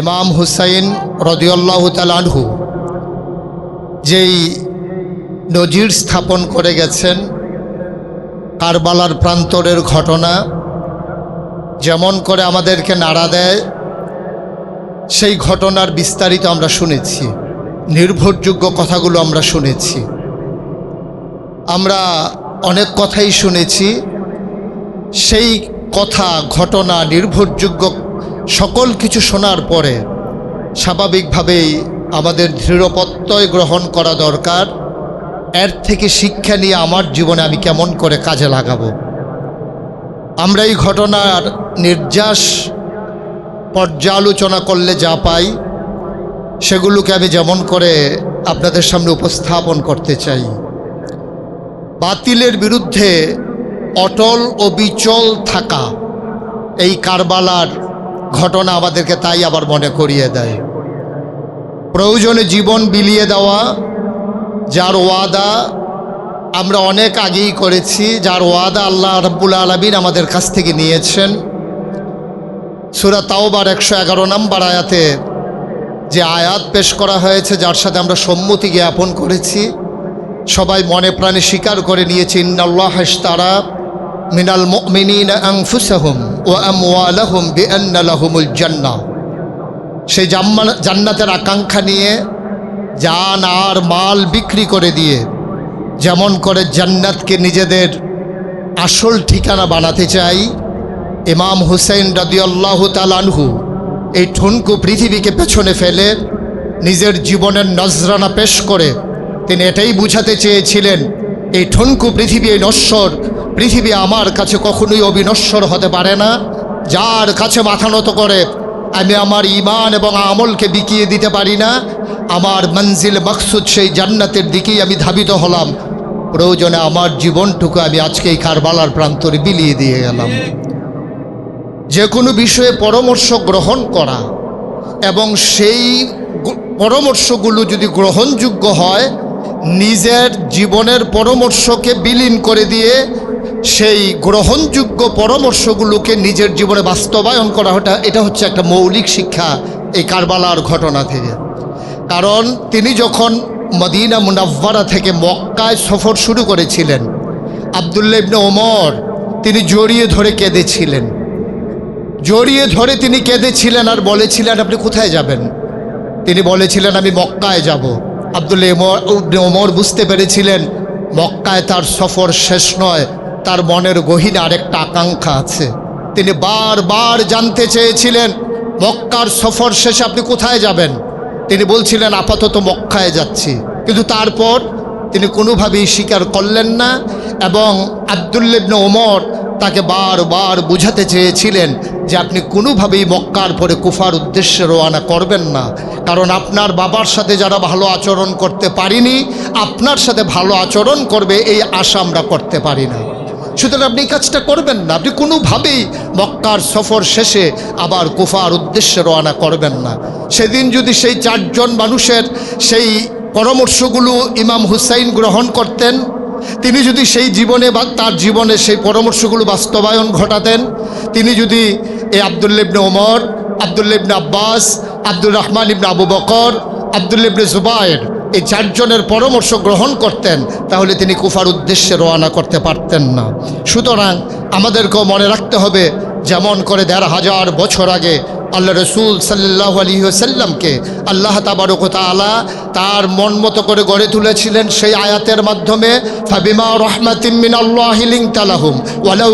ইমাম হুসাইন রদিউল্লাহ তালানহু যেই নজির স্থাপন করে গেছেন কারবালার প্রান্তরের ঘটনা, যেমন করে আমাদেরকে নাড়া দেয়, সেই ঘটনার বিস্তারিত আমরা শুনেছি, নির্ভরযোগ্য কথাগুলো আমরা শুনেছি। আমরা অনেক কথাই শুনেছি, সেই কথা, ঘটনা, নির্ভরযোগ্য সকল কিছু শোনার পরে স্বাভাবিকভাবেই আমাদের দৃঢ়প্রত্যয় গ্রহণ করা দরকার। এর থেকে শিক্ষা নিয়ে আমার জীবনে আমি কেমন করে কাজে লাগাবো? আমরা এই ঘটনার নির্যাস পর্যালোচনা করলে যা পাই, সেগুলোকে আমি যেমন করে আপনাদের সামনে উপস্থাপন করতে চাই। বাতিলের বিরুদ্ধে অটল ও বিচল থাকা এই কারবালার ঘটনা আমাদেরকে তাই আবার মনে করিয়ে দেয়। প্রয়োজনে জীবন বিলিয়ে দেওয়া, যার ওয়াদা আমরা অনেক আগেই করেছি, যার ওয়াদা আল্লাহ রব্বুল আলমিন আমাদের কাছ থেকে নিয়েছেন। সুরা তাওবার একশো এগারো নম্বর আয়াতে যে আয়াত পেশ করা হয়েছে, যার সাথে আমরা সম্মতি জ্ঞাপন করেছি। সবাই মনে প্রাণে স্বীকার করে নিয়েছে, ইন্নাল্লাহ তারা মিনিন আংফুসাহুম ও আমওয়ালাহুম বিআন্নালাহুমুল জান্নাহ। সেই জাম্মা- জান্নাতের আকাঙ্ক্ষা নিয়ে জান আর মাল বিক্রি করে দিয়ে যেমন করে জান্নাতকে নিজেদের আসল ঠিকানা বানাতে চাই, ইমাম হুসেন রদিয়াল্লাহ তালানহু এই ঠুনকু পৃথিবীকে পেছনে ফেলে নিজের জীবনের নজরানা পেশ করে তিনি এটাই বুঝাতে চেয়েছিলেন, এই ঠুনকু পৃথিবী এই নশ্বর পৃথিবী আমার কাছে কখনোই অবিনশ্বর হতে পারে না। যার কাছে মাথা নত করে, আমি আমার ইমান এবং আমলকে বিকিয়ে দিতে পারি না। আমার মঞ্জিল মকসুদ সেই জান্নাতের দিকেই আমি ধাবিত হলাম। প্রয়োজনে আমার জীবনটুকু আমি আজকে এই কারবালার প্রান্তরে বিলিয়ে দিয়ে গেলাম। যে কোনো বিষয়ে পরামর্শ গ্রহণ করা এবং সেই পরামর্শগুলো যদি গ্রহণযোগ্য হয়, নিজের জীবনের পরামর্শকে বিলীন করে দিয়ে সেই গ্রহণযোগ্য পরামর্শগুলোকে নিজের জীবনে বাস্তবায়ন করা ওটা এটা হচ্ছে একটা মৌলিক শিক্ষা এই কারবালার ঘটনা থেকে। কারণ তিনি যখন মদিনা মুনাব্বারা থেকে মক্কায় সফর শুরু করেছিলেন আবদুল্লা ইবনে ওমর, তিনি জড়িয়ে ধরে কেঁদেছিলেন। জড়িয়ে ধরে তিনি কেঁদেছিলেন আর বলেছিলেন, আপনি কোথায় যাবেন? তিনি বলেছিলেন, আমি মক্কায় যাব। আবদুল্লা ওমর বুঝতে পেরেছিলেন, মক্কায় তার সফর শেষ নয়। তার মনের গহীনে আরেকটা আকাঙ্ক্ষা আছে। তিনি বারবার জানতে চেয়েছিলেন, মক্কার সফর শেষে আপনি কোথায় যাবেন? তিনি বলছিলেন, আপাতত মক্কায় যাচ্ছি। কিন্তু তারপর তিনি কোনোভাবেই স্বীকার করলেন না এবং আবদুল্লিবনে ওমর তাকে বারবার বুঝাতে চেয়েছিলেন যে আপনি কোনোভাবেই মক্কার পরে কুফার উদ্দেশ্যে রোয়ানা করবেন না। কারণ আপনার বাবার সাথে যারা ভালো আচরণ করতে পারিনি, আপনার সাথে ভালো আচরণ করবে, এই আশা আমরা করতে পারি না। সুতরাং আপনি এই কাজটা করবেন না। আপনি কোনোভাবেই মক্কার সফর শেষে আবার কুফার উদ্দেশ্যে রওনা করবেন না। সেদিন যদি সেই চারজন মানুষের সেই পরামর্শগুলো ইমাম হুসাইন গ্রহণ করতেন, তিনি যদি সেই জীবনে বা তার জীবনে সেই পরামর্শগুলো বাস্তবায়ন ঘটাতেন, তিনি যদি এ আবদুল্লিবনে ওমর আবদুল্লিবনে আব্বাস, আব্দুর রহমান ইবনে আবু বকর আবদুল্লিবনে জুবায়ের এই চারজনের পরামর্শ গ্রহণ করতেন, তাহলে তিনি কুফার উদ্দেশ্যে রওনা করতে পারতেন না। সুতরাং আমাদেরকেও মনে রাখতে হবে, যেমন করে দেড় হাজার বছর আগে আল্লাহ রসুল সাল্লাহ আলী সাল্লামকে আল্লাহ তাবারক তালা তার মন মতো করে গড়ে তুলেছিলেন সেই আয়াতের মাধ্যমে, ফাবিমা রহমাতিন মিন আল্লাহ লিং তালাহুম ওয়ালাউ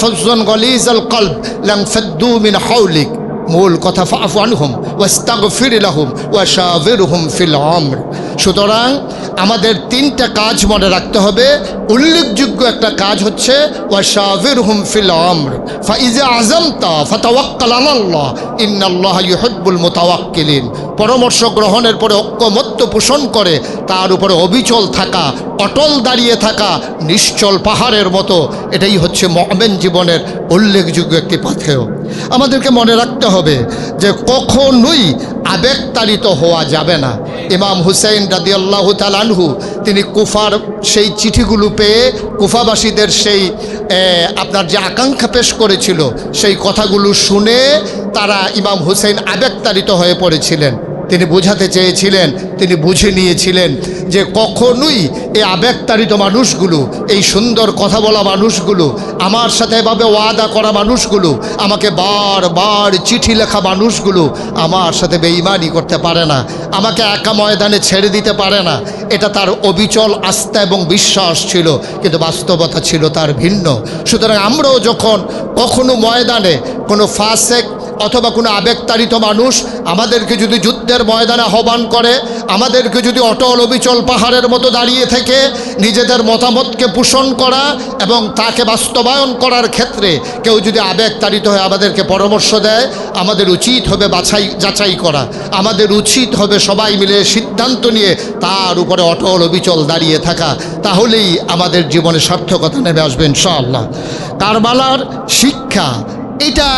ফজন গলিজ আল কলব, লাং মিন হাউলিক মূল কথা, ফাফু আনহুম ওয়াস্তাগফির লাহুম ওয়াশাবিরহুম ফিল আমর। সুতরাং আমাদের তিনটা কাজ মনে রাখতে হবে। উল্লেখযোগ্য একটা কাজ হচ্ছে ওয়াশাবিরহুম ফিল আমর। ফাইজা আজমতা ফাতাওয়াক্কাল আলাল্লাহ, ইন্নাল্লাহ ইউহিব্বুল মুতাওয়াক্কিলিন। পরামর্শ গ্রহণের পরে ঐক্যমত্য পোষণ করে, তার উপরে অবিচল থাকা, অটল দাঁড়িয়ে থাকা, নিশ্চল পাহাড়ের মতো, এটাই হচ্ছে মহমেন জীবনের উল্লেখযোগ্য একটি পাথেয়। আমাদেরকে মনে রাখতে হবে যে কখনোই আবেগতাড়িত হওয়া যাবে না। ইমাম হুসাইন রাদি আল্লাহ তালানহু তিনি কুফার সেই চিঠিগুলো পেয়ে কুফাবাসীদের সেই আপনার যে আকাঙ্ক্ষা পেশ করেছিল, সেই কথাগুলো শুনে তারা ইমাম হুসেন আবেগতাড়িত হয়ে পড়েছিলেন। তিনি বোঝাতে চেয়েছিলেন, তিনি বুঝে নিয়েছিলেন। যে কখনোই এই আবেগতাড়িত মানুষগুলো, এই সুন্দর কথা বলা মানুষগুলো, আমার সাথে এভাবে ওয়াদা করা মানুষগুলো, আমাকে বার বার চিঠি লেখা মানুষগুলো আমার সাথে বেইমানি করতে পারে না, আমাকে একা ময়দানে ছেড়ে দিতে পারে না। এটা তার অবিচল আস্থা এবং বিশ্বাস ছিল, কিন্তু বাস্তবতা ছিল তার ভিন্ন। সুতরাং আমরাও যখন কখনো ময়দানে কোনো ফাসেক অথবা কোনো আবেগতাড়িত মানুষ আমাদেরকে যদি যুদ্ধের ময়দানে আহ্বান করে, আমাদেরকে যদি অটল অবিচল পাহাড়ের মতো দাঁড়িয়ে থেকে নিজেদের মতামতকে পোষণ করা এবং তাকে বাস্তবায়ন করার ক্ষেত্রে কেউ যদি আবেগতাড়িত হয়ে আমাদেরকে পরামর্শ দেয়, আমাদের উচিত হবে বাছাই, যাচাই করা। আমাদের উচিত হবে সবাই মিলে সিদ্ধান্ত নিয়ে তার উপরে অটল অবিচল দাঁড়িয়ে থাকা। তাহলেই আমাদের জীবনে সার্থকতা নেমে আসবে ইনশাআল্লাহ। কারবালার শিক্ষা, এটা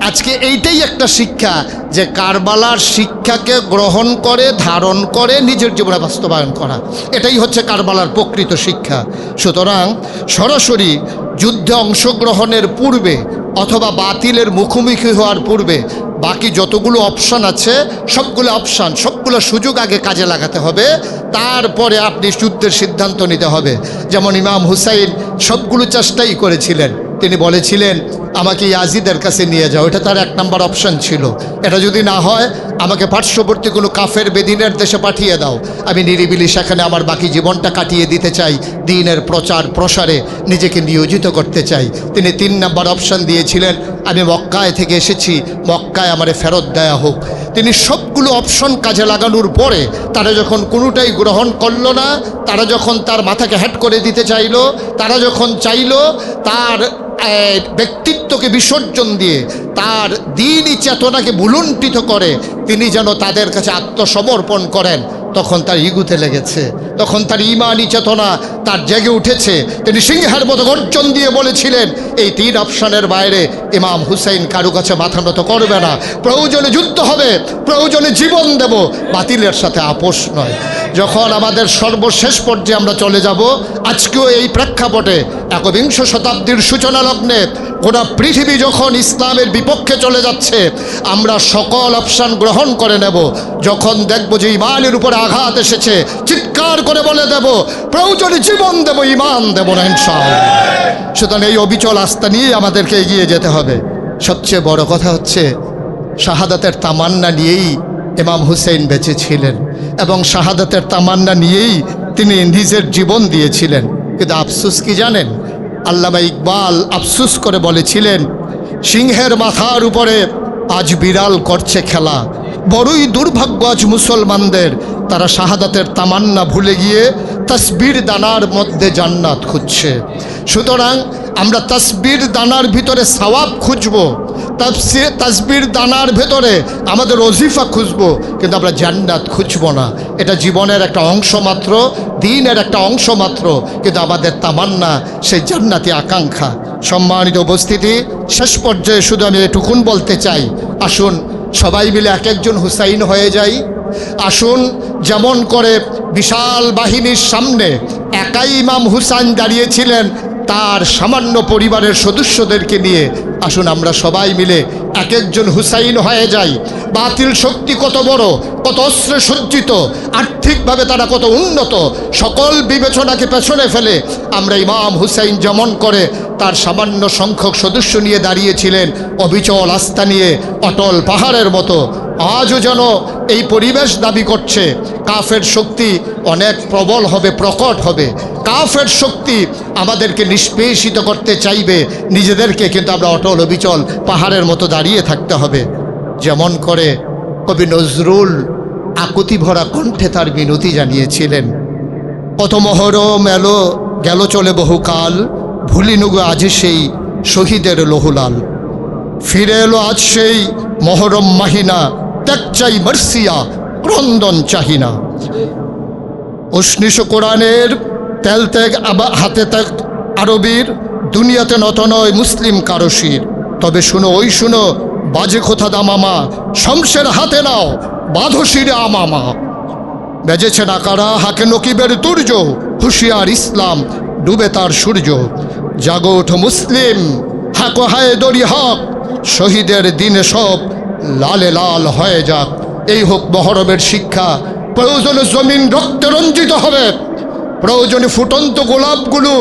আজকে এইটাই একটা শিক্ষা যে কারবালার শিক্ষাকে গ্রহণ করে, ধারণ করে, নিজের জীবনে বাস্তবায়ন করা। এটাই হচ্ছে কারবালার প্রকৃত শিক্ষা। সুতরাং সরাসরি যুদ্ধে অংশগ্রহণের পূর্বে অথবা বাতিলের মুখোমুখি হওয়ার পূর্বে বাকি যতগুলো অপশান আছে, সবগুলো অপশান, সবগুলো সুযোগ আগে কাজে লাগাতে হবে। তারপরে আপনি যুদ্ধের সিদ্ধান্ত নিতে হবে। যেমন ইমাম হুসাইন সবগুলো চেষ্টাই করেছিলেন। তিনি বলেছিলেন আমাকে ইয়াজিদের কাছে নিয়ে যাও। এটা তার এক নম্বর অপশন ছিল। এটা যদি না হয়, আমাকে পার্শ্ববর্তী কোনো কাফের বেদিনের দেশে পাঠিয়ে দাও। আমি নিরিবিলি সেখানে আমার বাকি জীবনটা কাটিয়ে দিতে চাই। দিনের প্রচার প্রসারে নিজেকে নিয়োজিত করতে চাই। তিনি তিন নম্বর অপশন দিয়েছিলেন, আমি মক্কায় থেকে এসেছি। মক্কায় আমারে ফেরত দেয়া হোক। তিনি সবগুলো অপশন কাজে লাগানোর পরে তারা যখন কোনোটাই গ্রহণ করল না, তারা যখন তার মাথাকে হ্যাট করে দিতে চাইলো, তারা যখন চাইলো, তার ব্যক্তিত্বকে বিসর্জন দিয়ে তার দিনই চেতনাকে ভুলুণ্ঠিত করে, তিনি যেন তাদের কাছে আত্মসমর্পণ করেন, তখন তার ইগুতে লেগেছে, তখন তার ইমানি চেতনা তার জেগে উঠেছে। তিনি সিংহের মতো গর্জন দিয়ে বলেছিলেন, এই তিন অপশনের বাইরে ইমাম হুসাইন কারু কাছে মাথা নত করবে না। প্রয়োজনে যুদ্ধ হবে, প্রয়োজনে জীবন দেব, বাতিলের সাথে আপোষ নয়। যখন আমাদের সর্বশেষ পর্যায়ে আমরা চলে যাব, আজকেও এই প্রেক্ষাপটে একবিংশ শতাব্দীর সূচনা লগ্নে গোটা পৃথিবী যখন ইসলামের বিপক্ষে চলে যাচ্ছে, আমরা সকল অপশান গ্রহণ করে নেব। যখন দেখব যে ইমানের উপরে আঘাত এসেছে, চিৎকার করে বলে দেব, প্রয়োজনে জীবন দেব ইমান দেব না, ইনশাআল্লাহ। সুতরাং এই অবিচল আস্থা নিয়ে আমাদেরকে এগিয়ে যেতে হবে। সবচেয়ে বড় কথা হচ্ছে, শাহাদাতের তামান্না নিয়েই ইমাম হুসেন বেঁচে ছিলেন। এবং শাহাদাতের তামান্না নিয়েই তিনি নিজের জীবন দিয়েছিলেন। কিন্তু আফসুস কি জানেন? আল্লামা ইকবাল আফসুস করে বলেছিলেন, সিংহের মাথার উপরে আজ বিড়াল করছে খেলা। বড়ই দুর্ভাগ্য আজ মুসলমানদের। তারা শাহাদাতের তামান্না ভুলে গিয়ে তসবির দানার মধ্যে জান্নাত খুঁজছে। সুতরাং আমরা তসবির দানার ভিতরে সওয়াব খুঁজবো। তাফসির, তাসবির দানার ভেতরে আমাদের অজিফা খুঁজবো, কিন্তু আমরা জান্নাত খুঁজবো না। এটা জীবনের একটা অংশ মাত্র, দিনের একটা অংশ মাত্র, কিন্তু আমাদের তামান্না, সেই জান্নাতি আকাঙ্ক্ষা। সম্মানিত উপস্থিতি, শেষ পর্যায়ে শুধু আমি এটুকুন বলতে চাই, আসুন সবাই মিলে এক একজন হুসাইন হয়ে যাই। আসুন যেমন করে বিশাল বাহিনীর সামনে একাই ইমাম হুসাইন দাঁড়িয়েছিলেন তার সামান্য পরিবারের সদস্যদেরকে নিয়ে। আসুন আমরা সবাই মিলে এক একজন হুসাইন হয়ে যাই। বাতিল শক্তি কত বড়, কত অস্ত্রে সজ্জিত, আর্থিকভাবে তারা কত উন্নত, সকল বিবেচনাকে পেছনে ফেলে আমরা ইমাম হুসাইন যেমন করে তার সামান্য সংখ্যক সদস্য নিয়ে দাঁড়িয়েছিলেন অবিচল আস্থা নিয়ে অটল পাহাড়ের মতো। আজও যেন এই পরিবেশ দাবি করছে, কাফের শক্তি অনেক প্রবল হবে, প্রকট হবে। কাফের শক্তি আমাদেরকে নিষ্পেষিত করতে চাইবে। নিজেদেরকে কিন্তু আমরা অটল অবিচল পাহাড়ের মতো দাঁড়িয়ে থাকতে হবে। যেমন করে কবি নজরুল আকুতি ভরা কণ্ঠে তার মিনতি জানিয়েছিলেন কত মহরম এলো, গেল চলে বহুকাল ভুলিনুগো আজ সেই শহীদের লহুলাল। ফিরে এলো আজ সেই মহরম মাহিনা, ত্যাগ চাই মার্সিয়া, ক্রন্দন চাহিনা। উষ্ণিস কোরআনের তেল ত্যাগ হাতে ত্যাগ আরবির, দুনিয়াতে নত নয় মুসলিম কারশির তবে শুনো, ওই শুনো, বাজে কোথা দামামা শমশের হাতে নাও, বাঁধো শিরে আমামা বেজেছে নাকারা হাকে নকিবের তুর্য, হুশিয়ার ইসলাম, ডুবে তার সূর্য। জাগো ওঠো মুসলিম, হাকো হায় দড়ি হক, শহীদের দিনে সব লালে লাল হয়ে যাক। এই হোক মহরমের শিক্ষা, প্রয়োজনে জমিন রক্তে রঞ্জিত হবে। প্রয়োজনে ফুটন্ত গোলাপগুলো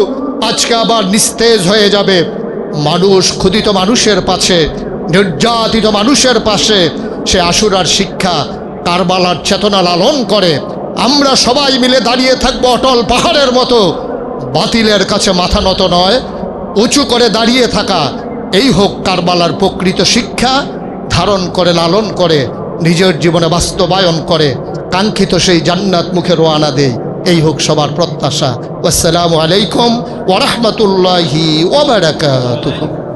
আজকে আবার নিস্তেজ হয়ে যাবে। মানুষ ক্ষুদিত মানুষের পাশে, নির্যাতিত মানুষের পাশে সে আশুরার শিক্ষা, কারবালার চেতনা লালন করে। আমরা সবাই মিলে দাঁড়িয়ে থাকব অটল পাহাড়ের মতো। বাতিলের কাছে মাথা নত নয়, উঁচু করে দাঁড়িয়ে থাকা। এই হোক কারবালার প্রকৃত শিক্ষা, ধারণ করে, লালন করে, নিজের জীবনে বাস্তবায়ন করে। কাঙ্ক্ষিত সেই জান্নাত মুখে রোয়ানা দেয় এই হোক সবার প্রত্যাশা। আসসালামু আলাইকুম ওরহমতুল্লাহি ওবরাকাতুহু